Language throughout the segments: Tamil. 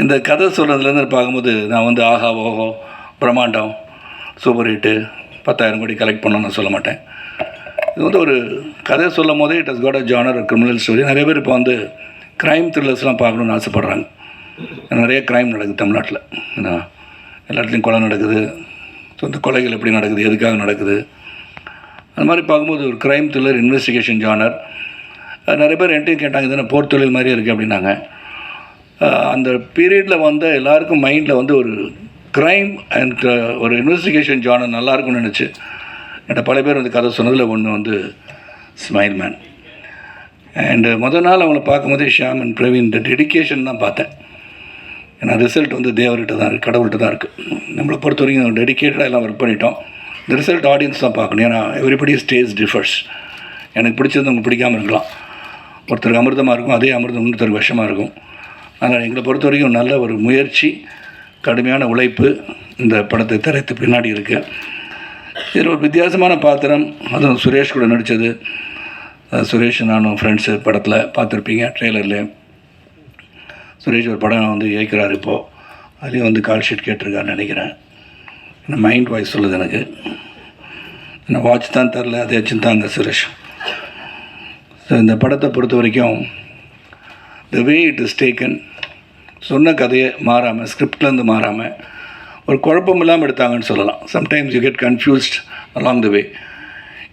இந்த கதை சொல்கிறதுலேருந்து பார்க்கும்போது நான் வந்து ஆஹா ஓஹோ பிரம்மாண்டம் சூப்பர் ஹிட்டு பத்தாயிரம் கோடி கலெக்ட் பண்ணணும்னு நான் சொல்ல மாட்டேன். இது வந்து ஒரு கதை சொல்லும் போதே it has got a genre criminal story நிறைய பேர் இப்போ வந்து க்ரைம் த்ரில்லர்ஸ்லாம் பார்க்கணுன்னு ஆசைப்பட்றாங்க. நிறைய க்ரைம் நடக்குது தமிழ்நாட்டில். ஏன்னா எல்லா இடத்துலையும் கொலை நடக்குது. ஸோ இந்த கொலைகள் எப்படி நடக்குது? எதுக்காக நடக்குது? அந்த மாதிரி பார்க்கும்போது ஒரு க்ரைம் த்ரில்லர் இன்வெஸ்டிகேஷன் ஜானர் நிறைய பேர் என்கிட்டையும் கேட்டாங்க இது என்ன போர் தொழில் மாதிரி இருக்குது அப்படின்னாங்க. அந்த பீரியடில் வந்த எல்லாருக்கும் மைண்டில் வந்து ஒரு க்ரைம் அண்ட் ஒரு இன்வெஸ்டிகேஷன் ஜானர் நல்லாயிருக்கும்னு நினச்சி என்கிட்ட பல பேர் வந்து கதை சொன்னதில் ஒன்று வந்து ஸ்மைல் மேன் அண்டு முதல் நாள் அவங்கள பார்க்கும்போதே ஷியாம் அண்ட் பிரவீன் இந்த டெடிக்கேஷன் தான் பார்த்தேன். ஏன்னா ரிசல்ட் வந்து தேவர்கிட்ட தான் இருக்குது கடவுள்கிட்ட தான் இருக்குது நம்மளை பொறுத்த வரைக்கும் டெடிக்கேட்டடாக எல்லாம் ஒர்க் பண்ணிட்டோம். இந்த ரிசல்ட் ஆடியன்ஸ் தான் பார்க்கணும். ஏன்னா எவ்ரிபடி ஸ்டேஜ் டிஃபர்ஸ் எனக்கு பிடிச்சது உங்களுக்கு பிடிக்காமல் இருக்கலாம். ஒருத்தருக்கு அமிர்தமாக இருக்கும் அதே அமிர்தம் இன்னொருத்தருக்கு விஷமாக இருக்கும். அதனால் எங்களை பொறுத்த வரைக்கும் நல்ல ஒரு முயற்சி கடுமையான உழைப்பு இந்த படத்தை திரைத்து பின்னாடி இருக்குது இதில் ஒரு வித்தியாசமான பாத்திரம் அதுவும் சுரேஷ் கூட நடித்தது. சுரேஷ் நானும் ஃப்ரெண்ட்ஸு படத்தில் பார்த்துருப்பீங்க ட்ரெய்லரில் சுரேஷ் ஒரு படம் வந்து இயக்கிறார் இப்போது அதுலேயும் வந்து கால் ஷீட் கேட்டிருக்காருன்னு நினைக்கிறேன். என்ன மைண்ட் வாய்ஸ் சொல்லுது எனக்கு. என்ன வாட்ச் தான் தரல அதை தாங்க சுரேஷ். ஸோ இந்த படத்தை பொறுத்த வரைக்கும் the way it is taken சொன்ன கதையை மாறாமல் ஸ்கிரிப்ட்லேருந்து மாறாமல் ஒரு குழப்பம் இல்லாமல் எடுத்தாங்கன்னு சொல்லலாம். Sometimes you get confused along the way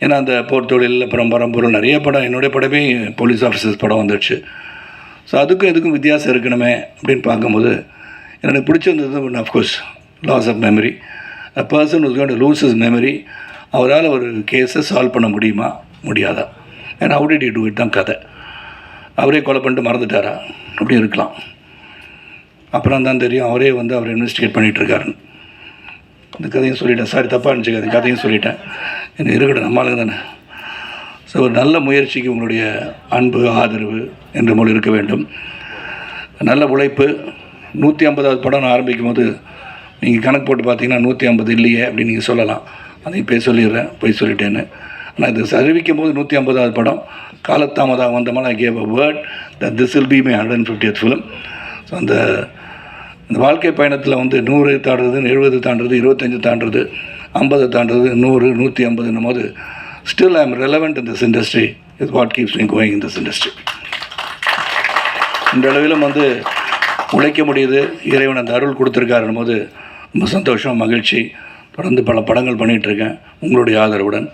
ஏன்னா அந்த போர் தொழில் அப்புறம் பரம்பொருள் நிறைய படம் என்னுடைய படமே போலீஸ் ஆஃபீஸர்ஸ் படம் வந்துடுச்சு. ஸோ அதுக்கும் இதுக்கும் வித்தியாசம் இருக்கணுமே அப்படின்னு பார்க்கும்போது எனக்கு பிடிச்சிருந்தது ஒன்று of course loss of memory a person was going lose is memory அவரால் ஒரு கேஸை சால்வ் பண்ண முடியுமா? முடியாதா? ஏன்னா how did he do it தான் கதை. அவரே கொலை பண்ணிட்டு மறந்துட்டாரா? அப்படி இருக்கலாம். அப்புறம் தான் தெரியும் அவரே வந்து அவர் இன்வெஸ்டிகேட் பண்ணிகிட்ருக்காருன்னு இந்த கதையும் சொல்லிட்டேன். சாரி தப்பாக இருந்துச்சு கதையும் சொல்லிட்டேன். எனக்கு இருக்கட்டும் நம்மளுக்கு தானே. ஸோ ஒரு நல்ல முயற்சிக்கு உங்களுடைய அன்பு ஆதரவு என்ற மொழி இருக்க வேண்டும். நல்ல உழைப்பு. நூற்றி ஐம்பதாவது படம் நான் ஆரம்பிக்கும் போது நீங்கள் கணக்கு போட்டு பார்த்தீங்கன்னா நூற்றி ஐம்பது இல்லையே அப்படின்னு நீங்கள் சொல்லலாம். அதையும் போய் சொல்லிடுறேன் போய் சொல்லிட்டேன்னு. ஆனால் இது அறிவிக்கும் போது நூற்றி ஐம்பதாவது படம். காலத்தாமதம் வந்தமான I gave a word the this will be my hundred and fiftieth film so அந்த இந்த வாழ்க்கை பயணத்தில் வந்து நூறு தாண்டுறது எழுபது தாண்டுறது இருபத்தஞ்சு தாண்டுறது ஐம்பது தாண்டுறது நூறு நூற்றி ஐம்பதுன்னும் போது still I am relevant in this industry is what keeps me going in this industry இந்த அளவிலும் வந்து உழைக்க முடியுது. இறைவன் அந்த அருள் கொடுத்துருக்காருன்னும் போது ரொம்ப சந்தோஷம் மகிழ்ச்சி. தொடர்ந்து பல படங்கள் பண்ணிகிட்ருக்கேன். உங்களுடைய ஆதரவுடன்.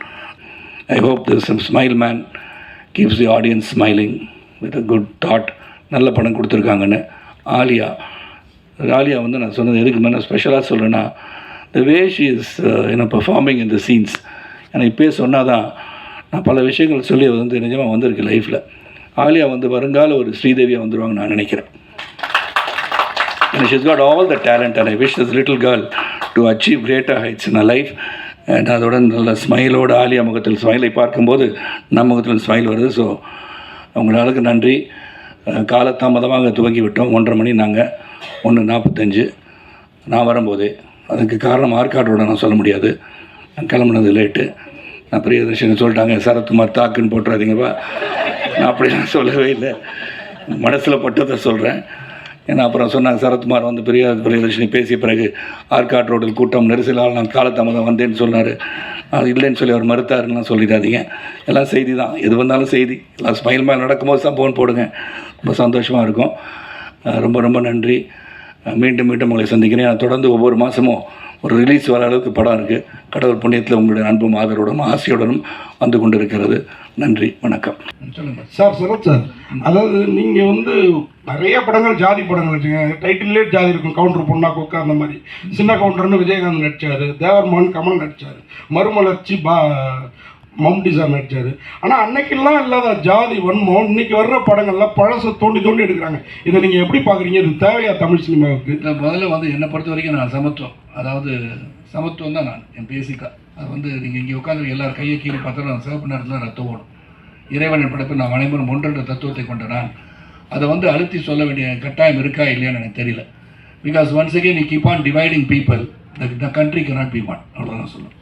I hope this smile man keeps the audience smiling with a good thought நல்ல படம் கொடுத்துருக்காங்கன்னு. ஆலியா ஆலியா வந்து நான் சொன்னது எதுக்கு மேலே ஸ்பெஷலாக சொல்கிறேன்னா த வே ஷி இஸ் என்ன பர்ஃபார்மிங் இன் த சீன்ஸ் எனக்கு இப்போயே சொன்னால் தான் நான் பல விஷயங்கள் சொல்லி அது வந்து நிஜமாக வந்திருக்கு லைஃப்பில் ஆலியா வந்து வருங்கால ஒரு ஸ்ரீதேவியாக வந்துடுவாங்க நான் நினைக்கிறேன். She's got all the talent and I wish this little girl to achieve greater heights in a life and அதோட நல்ல ஸ்மைலோட ஆலியா முகத்தில் ஸ்மைலை பார்க்கும்போது நம்ம முகத்தில் ஸ்மைல் வருது. ஸோ அவங்களுக்கு நன்றி. அஹ் காலதாமதமாக துவங்கி விட்டோம் ஒன்றரை மணி நாங்கள் ஒன்று நாற்பத்தஞ்சு. நான் வரும்போதே அதுக்கு காரணம் ஆற்காட்டோட நான் சொல்ல முடியாது. நான் கிளம்புனது லேட்டு நான் பிரியதர்ஷினி சொல்லிட்டாங்க சரத்குமார் தாக்குன்னு போட்டுறாதீங்கப்பா. நான் அப்படிலாம் சொல்லவே இல்லை. மனசில் பட்டதை சொல்கிறேன் ஏன்னா அப்புறம் சொன்னாங்க சரத்குமார் வந்து பெரிய பிரியதர்ஷினி பேசிய பிறகு ஆற்காட் ரோடில் கூட்டம் நெரிசலால் நான் காலத்தாமதம் வந்தேன்னு சொன்னார். அது இல்லைன்னு சொல்லி அவர் மறுத்தாருன்னு சொல்லிடாதீங்க. எல்லாம் செய்தி தான். எது வந்தாலும் செய்தி. எல்லாம் ஸ்மைல் மேல் நடக்கும்போது தான் ஃபோன் போடுங்க. ரொம்ப சந்தோஷமாக இருக்கும். ரொம்ப ரொம்ப நன்றி. மீண்டும் மீண்டும் உங்களை சந்திக்கிறேன். நான் தொடர்ந்து ஒவ்வொரு மாதமும் ஒரு ரிலீஸ் வர அளவுக்கு படம் இருக்குது கடவுள் புண்ணியத்தில் உங்களுடைய அன்பும் ஆதரவுடனும் ஆசையுடனும் வந்து கொண்டு இருக்கிறது நன்றி வணக்கம். சொல்லுங்கள் சார் சரத் சார். அதாவது நீங்கள் வந்து நிறைய படங்கள் ஜாதி படங்கள் வச்சுங்க டைட்டிலே ஜாதி இருக்கும். கவுண்டர் பொண்ணா கொக்கா அந்த மாதிரி. சின்ன கவுண்டர்னு விஜயகாந்த் நடிச்சாரு. தேவர்மான் கமல் நடித்தார் மறுமலர்ச்சி பா மவுண்டிசம் அடித்தார் ஆனால் அன்னைக்கெல்லாம் இல்லாத ஜாதி வன்மம் இன்னைக்கு வர்ற படங்கள்லாம் பழசை தோண்டி தோண்டி எடுக்கிறாங்க. இதை நீங்கள் எப்படி பார்க்குறீங்க இது தேவையா தமிழ் சினிமாவுக்கு? இல்லை முதல்ல வந்து என்னை பொறுத்த வரைக்கும் நான் சமத்துவம். அதாவது சமத்துவம் தான் நான் என் பேசிக்காக அது வந்து நீங்கள் இங்கே உட்காந்து எல்லாரும் கையை கீழே பார்த்தா நான் சிவப்பு நேரத்தில் ரத்தம் ஓடும் இறைவனின் படைப்பு நான் அனைவரும் ஒன்றென்ற தத்துவத்தை கொண்ட நான். அதை வந்து அழுத்தி சொல்ல வேண்டிய கட்டாயம் இருக்கா இல்லையான்னு எனக்கு தெரியல. பிகாஸ் ஒன்ஸ் அகேன் நீ keep on dividing people the country cannot be one அவ்வளோதான் சொல்லுவேன்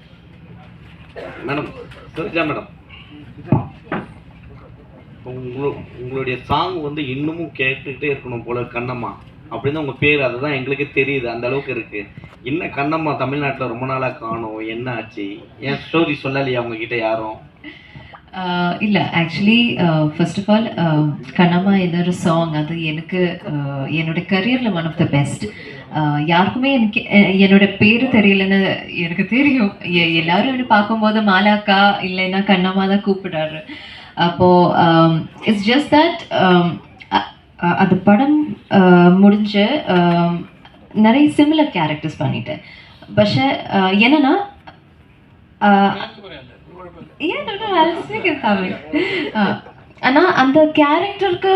மேடம் சரிஜா மேடம்? உங்களு- உங்களுடைய சாங் வந்து இன்னமும் கேட்டுக்கிட்டே இருக்கணும் போல கண்ணம்மா. அப்படின்னு உங்க பேர் அதுதான் எங்களுக்கே தெரியுது அந்த அளவுக்கு இருக்கு. என்ன கண்ணம்மா தமிழ்நாட்டுல ரொம்ப நாளா காணும் என்ன ஆச்சு? ஏன் ஸ்டோரி சொல்லலையா உங்ககிட்ட யாரும்? இல்லை இல்ல actually first of all Kannamma என்னோட சாங் அது எனக்கு என்னோட கரியரில் ஒன் ஆஃப் த பெஸ்ட் யாருக்குமே எனக்கு என்னோட பேரு தெரியலன்னு எனக்கு தெரியும். எல்லாரும் என்ன பார்க்கும்போது மாலாக்கா இல்லைன்னா கண்ணம்மா தான் கூப்பிடுறாரு. அப்போ இட்ஸ் ஜஸ்ட் தட் அது படம் முடிஞ்சு நிறைய சிமிலர் கேரக்டர்ஸ் பண்ணிட்டேன். பஷே என்னன்னா no, no, ஆனால் அந்த கேரக்டருக்கு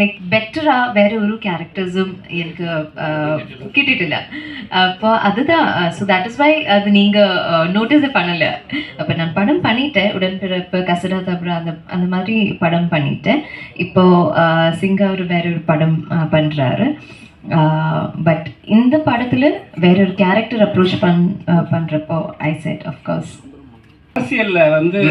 லைக் பெட்டராக வேற ஒரு கேரக்டர்ஸும் எனக்கு uh, கிட்டிட்டில்ல. அப்போ அதுதான். ஸோ தட் இஸ் வை அது நீங்கள் நோட்டீஸ் பண்ணலை. அப்போ நான் படம் பண்ணிட்டேன். உடன்பிறப்பு கசடா தப்ரா அந்த அந்த மாதிரி படம் பண்ணிட்டேன். இப்போ uh, சிங்கா ஒரு வேற ஒரு படம் பண்றாரு. பட் இந்த படத்தில் வேற ஒரு கேரக்டர் அப்ரோச் பண் பண்றப்போ ஐ செட் அஃப்கோர்ஸ் அரசியல்ல வந்து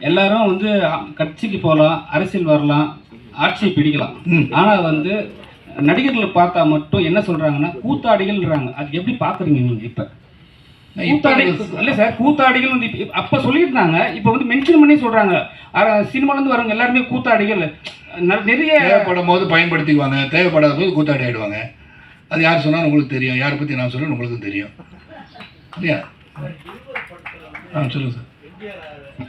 எல்லாரும் வந்து கட்சிக்கு போகலாம் அரசியல் வரலாம் ஆட்சியை பிடிக்கலாம். ம். ஆனா வந்து நடிகர்களை பார்த்தா மட்டும் என்ன சொல்றாங்கன்னா கூத்தாடிகள்ன்றாங்க. அது எப்படி பாக்குறீங்க நீங்க இப்ப? இல்ல சார் கூத்தாடிகள் வந்து அப்ப சொல்லியிருந்தாங்க இப்ப வந்து மென்ஷன் பண்ணி சொல்றாங்க. அர- சினிமால இருந்து வரவங்க எல்லாருமே கூத்தாடிகள். நிறைய தேவைப்படும் போது பயன்படுத்திக்குவாங்க. தேவைப்படாத போது கூத்தாடி ஆயிடுவாங்க. அது யார் சொன்னாலும் உங்களுக்கு தெரியும். யாரை பற்றி நான் சொல்ல உங்களுக்கு தெரியும். இல்லையா? ஆ சொல்லுங்கள் சார்.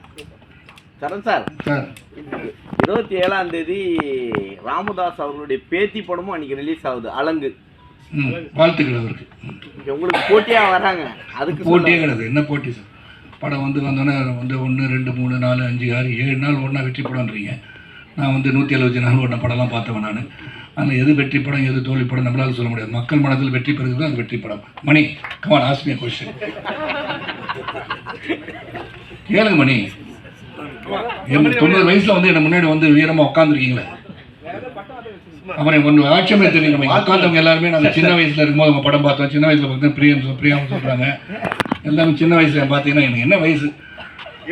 சரண் சார். இருபத்தி ஏழாம் தேதி ராமதாஸ் அவர்களுடைய பேத்தி படமும் அன்னைக்கு ரிலீஸ் ஆகுது அலங்கு. வாழ்த்துக்கள் அவருக்கு. உங்களுக்கு போட்டியா வராங்க? அதுக்கு போட்டியே கிடையாது. என்ன போட்டி சார்? படம் வந்து வந்தோடனே வந்து ஒன்று ரெண்டு மூணு நாலு அஞ்சு ஆறு ஏழு நாள் ஒன்றா வெற்றி படம்ன்றீங்க. நான் வந்து நூற்றி எழுபத்தி நாள் ஒன்றா படம்லாம் பார்த்தவன் நான். அதில் எது வெற்றி படம் எது தோல்வி படம் நம்மளால சொல்ல முடியாது. மக்கள் மனதில் வெற்றி பெறுகிறது அது வெற்றி படம். மணி கமான் ஆஸ்மியா கொஸ்டின் கேளுங்க மணி. தொண்ணூறு வயசுல வந்து என்ன முன்னாடி வந்து வீரமா உட்காந்துருக்கீங்களே அப்புறம் ஒன்று ஆட்சியமே தெரியும் நம்ம உட்காந்தவங்க எல்லாருமே நாங்கள் சின்ன வயசுல இருக்கும்போது அவங்க படம் பார்த்தோம். சின்ன வயசுல பார்த்தா பிரியம் பிரியாம் சொல்றாங்க. எல்லாமே சின்ன வயசுல பார்த்தீங்கன்னா எனக்கு என்ன வயசு?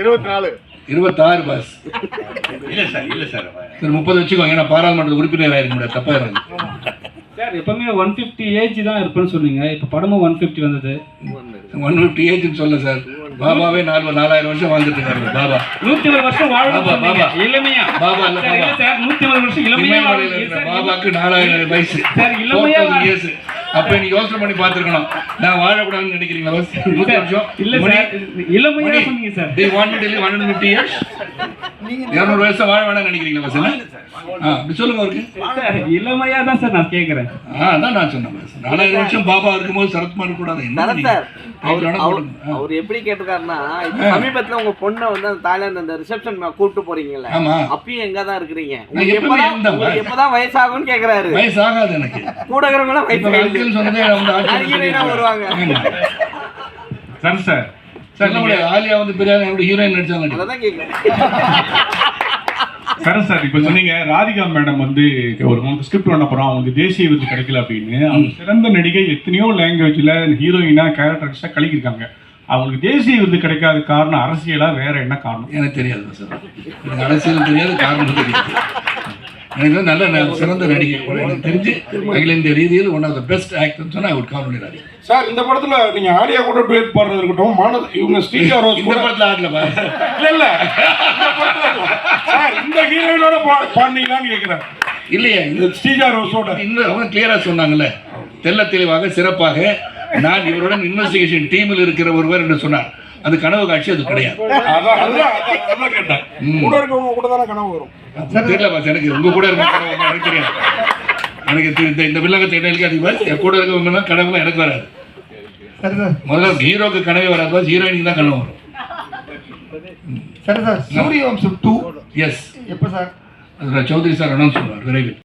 இருபத்தி நாலு இருபத்தாறு பாஸ். இல்ல சார் இல்ல சார். சரி முப்பது வச்சுக்கோங்க. ஏன்னா பாராளுமன்ற உறுப்பினர் ஆயிருக்க முடியாது. தப்பா இருக்கு சார் எப்பவுமே ஒன் ஃபிஃப்டி ஏஜ் தான் இருப்பேன்னு சொன்னீங்க. இப்ப படமும் ஒன் ஃபிஃப்டி வந்தது. ஒன் ஃபிஃப்டி ஏஜ்னு சொல்ல சார் பாபாவே நாலு நாலாயிரம் வருஷம் வாழ்ந்துட்டு இருக்காரு பாபா. நூத்தி ஒரு வருஷம் வாழணும். இளமையா. பாபா இல்ல சார், நூத்தி ஒரு வருஷம் இளமையா பாபாக்கு நாலாயிரம் வயசு. சார், இளமையா 4000 years. அப்ப நீ யோசனை பண்ணி பார்த்திருக்கணும். நான் வாழக்கூடாதுன்னு நினைக்கிறீங்களா? நூத்தி வருஷம் இல்ல சார். இளமையா சொன்னீங்க sir. do you want me to live 150 years? 200 வருஷம் வாழ வேணாம்னு நினைக்கிறீங்களா? ஆ, அப்படி சொல்லுங்க அவருக்கு. சார் இளமையா தான் சார் நான் கேக்குறேன். ஆ, அதான் நான் சொன்னேன். நாலாயிரம் வருஷம் பாபா இருக்கும்போது சரத்குமார் கூடாது. என்ன? சார் அவர் எப்படி கேட்டிருக்காருன்னா சமீபத்துல உங்க பொண்ணை வந்து அந்த தாய்லாந்து அந்த ரிசப்ஷன் கூப்பிட்டு போறீங்கல்ல அப்பயும் எங்க தான் இருக்கிறீங்க? எப்பதான் வயசாகும்னு கேக்குறாரு. வயசு ஆகாது எனக்கு. கூட இருக்கிறவங்க இப்ப வந்து ஆட்சி வருவாங்க. ஆமா. சார் சார் முடியாது ஆலியா வந்து பிரியாணி என்னோட ஹீரோயின் நடிச்சாங்க அதான் கேக்குறேன். சார் சார் இப்போ சொன்னீங்க ராதிகா மேடம் வந்து ஒரு மூணு ஸ்கிரிப்ட் பண்ண போறோம் அவங்களுக்கு தேசிய விருது கிடைக்கல அப்படின்னு. அவங்க சிறந்த நடிகை எத்தனையோ லாங்குவேஜ்ல ஹீரோயினா கேரக்டர்ஸா கலக்கியிருக்காங்க அவங்களுக்கு தேசிய விருது கிடைக்காத காரணம் அரசியலா வேற என்ன காரணம்? எனக்கு தெரியாது சார் அரசியல் தெரியாது காரணம் தெரியாது. எனக்கு நல்ல சிறந்த நடிகை எனக்கு தெரிஞ்சு அகில இந்திய ரீதியில் ஒன் ஆஃப் த பெஸ்ட் ஆக்டர்னு சொன்னா அவர் கால் பண்ணிடுறாரு சார் இந்த படத்துல நீங்க ஆலியா கூட டுவேட் பாடுறது இருக்கட்டும் மானத இவங்க ஸ்ரீஜா ரோஸ் இந்த படத்தில் ஆடல பாரு. இல்ல இல்ல. சார் இந்த ஹீரோயினோட பாடினீங்களான்னு கேக்குறேன். இல்லையா இந்த ஸ்ரீஜா ரோஸோட. இன்னும் அவங்க கிளியரா சொன்னாங்கல்ல தெள்ள தெளிவாக சிறப்பாக நான் இவருடன் இன்வெஸ்டிகேஷன் டீமில் இருக்கிற ஒருவர் என்று சொன்னார். அது கனவு காட்சி அது கிடையாது. கூட இருக்கவங்க கூட தானே கனவு வரும். தெரியல பாஸ் எனக்கு உங்க கூட இருக்க கனவு எனக்கு தெரியாது. எனக்கு இந்த இந்த வில்லங்க தேடலுக்கு அதிகமாக என் கூட இருக்கவங்க கனவுலாம் எனக்கு வராது. சரி சார். முதல்ல ஹீரோக்கு கனவே வராது பாஸ். ஹீரோயினுக்கு தான் கனவு வரும். சரி sir. Surya Vamsam two. S எப்போ சார்? அது சௌத்ரி சார் அனௌன்ஸ் பண்ணுவார் விரைவில்.